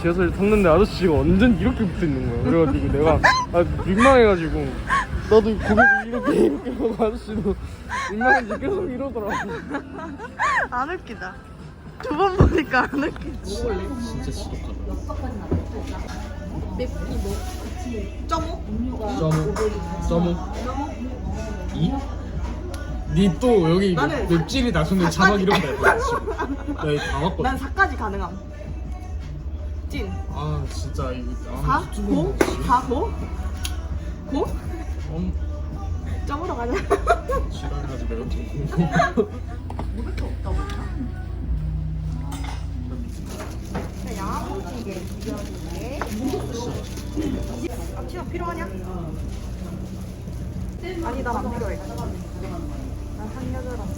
지하철 탔는데 아저씨가 완전 이렇게 붙어 있는 거야. 그래가지고 내가 아, 민망해가지고 나도 고개를 이렇게 이렇게 하고 아저씨도 민망해서 계속 이러더라고. 안 웃기다. 두 번 보니까 안 웃기다. 진짜 지독하다. 점오? 점오 점오 이? 니 또 여기 나는 맵찔이 나서는 자막 이런 거 알거든 지금 나 이거 다 왔거든 난 4까지 가능함. 찐. 아 진짜 이거 4? 아, 고? 4? 고? 고? 엄 점으로 가자. 지랄하지 매운 좀 이렇게 없다 보니까. 야무지게 비벼주게. 앞치마 필요하냐? 아니 난 안 필요해. 난 한 여자라서.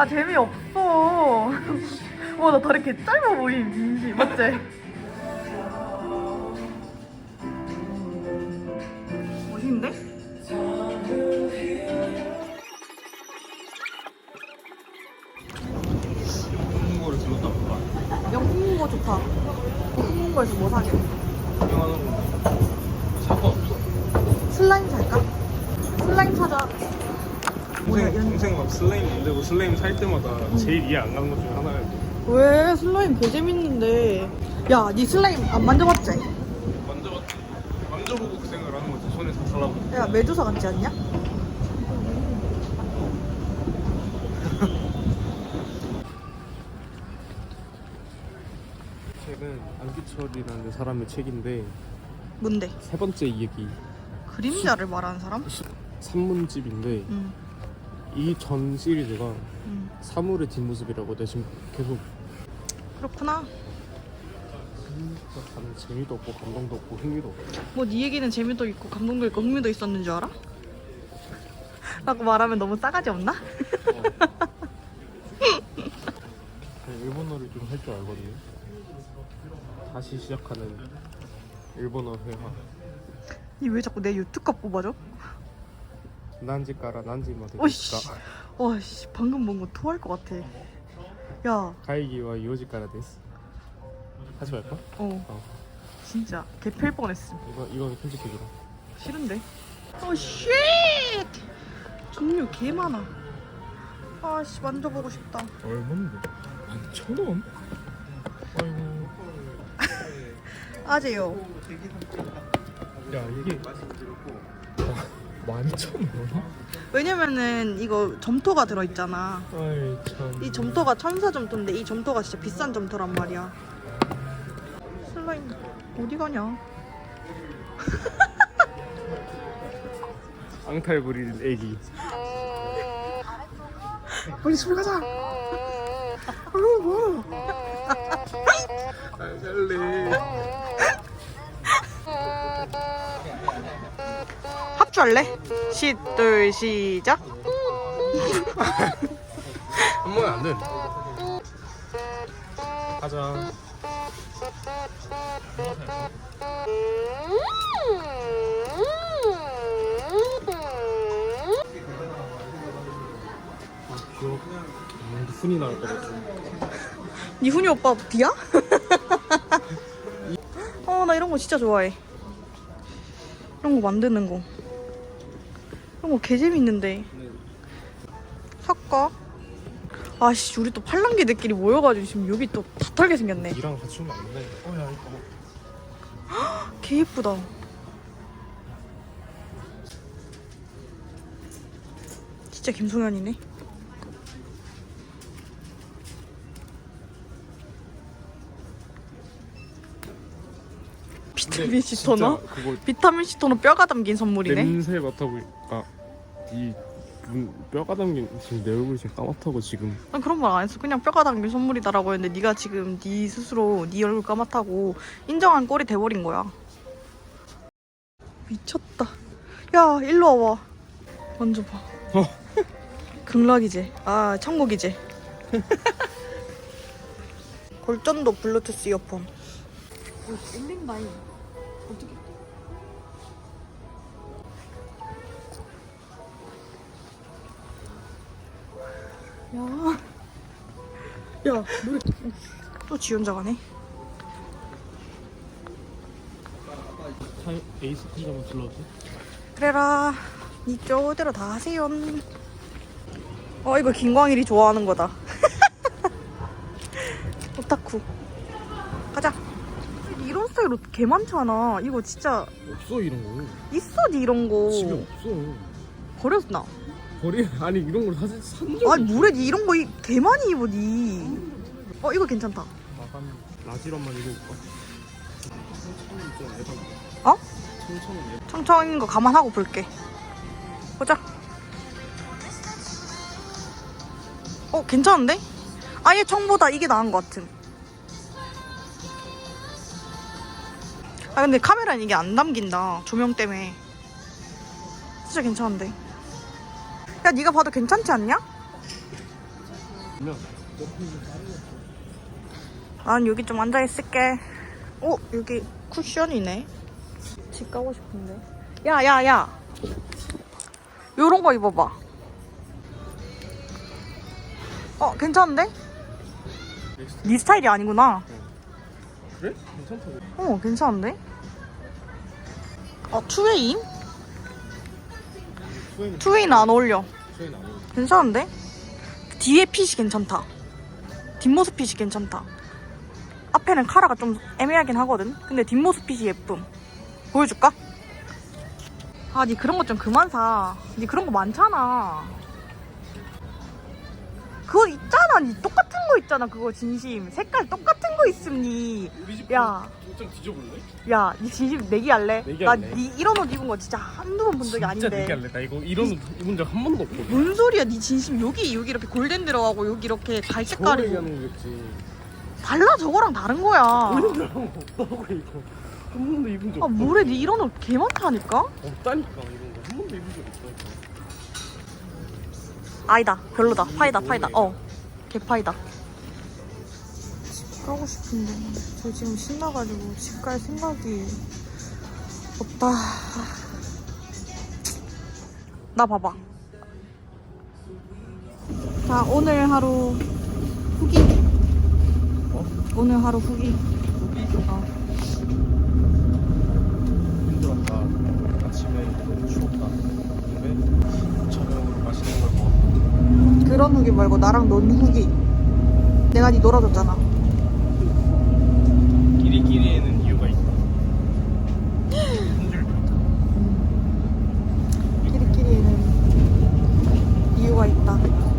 아 재미없어. 와 나 다리 개 짧아 보임 민지 맞지? 멋있는데? 홍보를 들었다 보다 영국어 좋다. 영국어에서 뭐 사게? 없어 슬라임 살까? 슬라임 사자. 동생, 연- 동생 막 슬라임 만들고 슬라임 살 때마다 제일 이해 안 가는 것 중에 하나야 왜 슬라임 개 재밌는데? 야, 니 슬라임 안 만져봤지? 만져봤지 만져보고 그 생각을 하는 거지 손에 다 달라붙어 야, 메두사 같지 않냐? 책은 안기철이라는 사람의 책인데 뭔데? 세 번째 얘기 그림자를 말하는 사람? 산문집인데 응, 이 전 시리즈가 응. 사물의 뒷모습이라고 내가 지금 계속 그렇구나. 진짜 가는 재미도 없고 감동도 없고 흥미도 없고 뭐 네 얘기는 재미도 있고 감동도 있고 흥미도 있었는 줄 알아? 라고 말하면 너무 싸가지 없나? 그냥 일본어를 좀 할 줄 알거든요 다시 시작하는 일본어 회화 니 왜 자꾸 내 유튜브 뽑아줘? 난지 까라 난지 마데 오이씨. 까 와씨 방금 본거 토할 것 같아. 야, 가이기와 이오지 까라 데스 하지 말까? 어 어 진짜 개팰 뻔했음. 이거 이거 편집해주라 싫은데? 어, 쉣! 종류 개 많아. 아씨, 만져보고 싶다. 얼마인데? 만 천원? 아이고 아재요. 야 이게 만 천원? 왜냐면은 이거 점토가 들어있잖아. 아이 참 이 점토가 천사 점토인데 이 점토가 진짜 비싼 점토란 말이야. 슬라임 어디 가냐? 앙탈 부리는 애기 빨리 집에 가자. 아, 뭐? 안 살래 합주할래? 시, 둘, 시작. 한 번에 안 돼. 가자. 훈이 나올 것 같아. 니 훈이 오빠 D야? 어, 나 이런 거 진짜 좋아해. 이런 거 만드는 거. 이런 거개 재밌는데. 살까? 아씨, 우리 또 팔랑귀들끼리 모여가지고 지금 여기 또 다 털게 생겼네. 니랑 같이 오면 안 돼. 어, 야, 이거. 개 예쁘다. 진짜 김송현이네. 비타민 C 토너? 그거 비타민 C 토너 뼈가 담긴 선물이네. 냄새 맡아보니까 이 문, 뼈가 담긴 지금 내 얼굴이 지금 까맣다고 지금 난 그런 말 안 했어. 그냥 뼈가 담긴 선물이다라고 했는데 네가 지금 네 스스로 네 얼굴 까맣다고 인정한 꼴이 돼버린 거야. 미쳤다. 야 일로 와봐. 만져봐. 어. 극락이지. 아 천국이지. 골전도 블루투스 이어폰. 땡땡다잉. 야. 야, 노래 또 지원자 가네. 에이스 콘자만 불러도 그래라. 니 쪼대로 다 하세요. 어, 이거 김광일이 좋아하는 거다. 오타쿠. 가자. 이런 스타일 옷 개 많잖아. 이거 진짜 없어 이런 거 있어, 니 이런 거. 집에 없어 버렸나? 거리 아니 이런 걸 사실 산 적이 아니, 뭐래, 니 이런 거개 많이 입어, 니. 어, 이거 괜찮다. 마감 라지런만 입어볼까? 천천히 해봐 어? 천천히 청청인 거 감안하고 볼게. 보자. 어, 괜찮은데? 아예 청보다 이게 나은 것 같음. 아, 근데 카메라는 이게 안 담긴다. 조명 때문에. 진짜 괜찮은데. 야, 네가 봐도 괜찮지 않냐? 난 여기 좀 앉아 있을게. 어, 여기 쿠션이네. 집 가고 싶은데. 야, 야, 야. 요런 거 입어봐. 어, 괜찮은데? 네 스타일이 아니구나. 그래? 괜찮다고 어, 괜찮은데? 어, 투웨이? 투웨이는 안 어울려. 수행이 안 해. 괜찮은데? 뒤에 핏이 괜찮다. 뒷모습 핏이 괜찮다. 앞에는 카라가 좀 애매하긴 하거든. 근데 뒷모습 핏이 예쁨. 보여줄까? 아, 니 그런 거 좀 그만 사. 니 그런 거 많잖아. 그거 있잖아. 니 똑같은 거 있잖아. 그거 진심. 색깔 똑같은 거 있음, 니. 우리 집 야. 좀 뒤져볼래? 야, 니 진심 내기할래? 내기할래. 나니 이런 옷 입은 거 진짜 한두 번 본 적이 진짜 아닌데. 내기할래 나 이거 이런 옷 입은 적한 번도 없거든 뭔 소리야? 니 진심 여기 여기 이렇게 골덴 들어가고 여기 이렇게 갈 저거 색깔이고 얘기하는 거겠지 달라 저거랑 다른 거야. 보이는 사람 없다고 이거 한 번도 입은 적아 없어 뭐래 니 이런 옷 개 많다니까? 없다니까 이런 거 한 번도 입은 적 없어 아니다 별로다 파이다 파이다 어 개파이다. 집 가고 싶은데 저 지금 신나가지고 집 갈 생각이 없다. 나 봐봐. 자 오늘 하루 후기. 어? 오늘 하루 후기. 어. 힘들었다 아침에 너무 추웠다 근데 저녁으로 맛있는 걸 먹었다 그런 후기 말고 나랑 논 후기. 내가 니 놀아줬잖아. 있다.